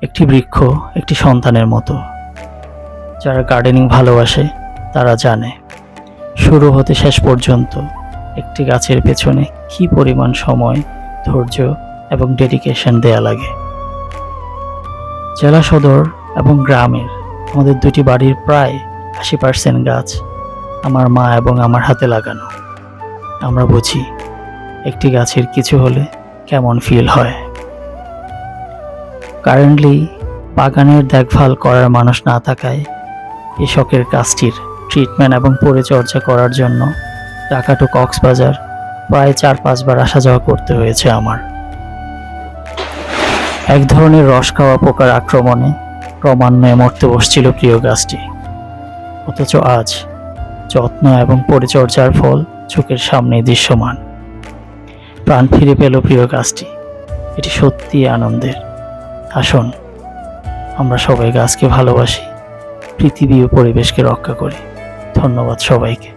একটি বৃক্ষ, একটি সন্তানের মতো। যারা গার্ডেনিং ভালোবাসে, তারা জানে, শুরু হতে শেষ পর্যন্ত একটি গাছের পেছনে কি পরিমাণ সময়, ধৈর্য এবং ডেডিকেশন দেয়া লাগে। জেলা সদর এবং গ্রামের আমাদের দুটি বাড়ির প্রায় আশি পার্সেন্ট গাছ আমার মা এবং আমার হাতে লাগানো। আমরা বুঝি, একটি গাছের কিছু হলে কেমন ফিল হয়। কারেন্টলি বাগানের দেখভাল করার মানুষ না থাকায় শখের কাজটির ট্রিটমেন্ট এবং পরিচর্যা করার জন্য ঢাকা টু কক্সবাজার প্রায় চার পাঁচবার আসা যাওয়া করতে হয়েছে আমার। এক ধরনের রস খাওয়া পোকার আক্রমণে ক্রমান্বয়ে মরতে বসছিল প্রিয় গাছটি। অথচ আজ যত্ন এবং পরিচর্যার ফল চোখের সামনে দৃশ্যমান। প্রাণ ফিরে পেল প্রিয় গাছটি। এটি সত্যি আনন্দের। আসুন আমরা সবাই গাছকে ভালোবাসি পৃথিবী ও পরিবেশকে রক্ষা করি। ধন্যবাদ সবাইকে।